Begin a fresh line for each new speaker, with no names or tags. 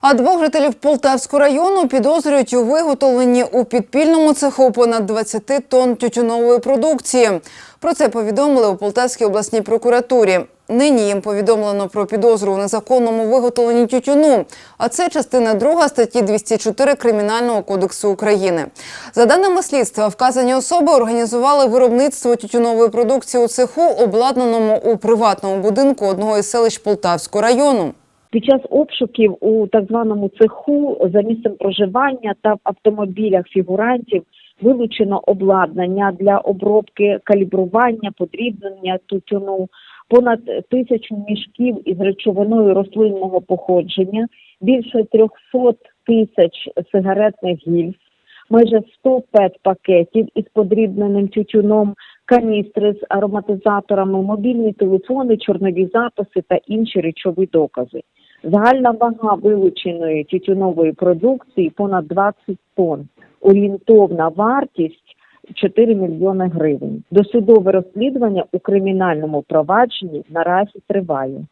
А двох жителів Полтавського району підозрюють у виготовленні у підпільному цеху понад 20 тонн тютюнової продукції. Про це повідомили у Полтавській обласній прокуратурі. Нині їм повідомлено про підозру у незаконному виготовленні тютюну. А це частина 2 статті 204 Кримінального кодексу України. За даними слідства, вказані особи організували виробництво тютюнової продукції у цеху, обладнаному у приватному будинку одного із селищ Полтавського району.
Під час обшуків у так званому цеху за місцем проживання та в автомобілях фігурантів вилучено обладнання для обробки калібрування, подрібнення тютюну, понад тисячу мішків із речовиною рослинного походження, більше 300 тисяч сигаретних гільз, майже 100 пет-пакетів із подрібненим тютюном, каністри з ароматизаторами, мобільні телефони, чорнові записи та інші речові докази. Загальна вага вилученої тютюнової продукції понад 20 тонн. Орієнтовна вартість 4 мільйони гривень. Досудове розслідування у кримінальному провадженні наразі триває.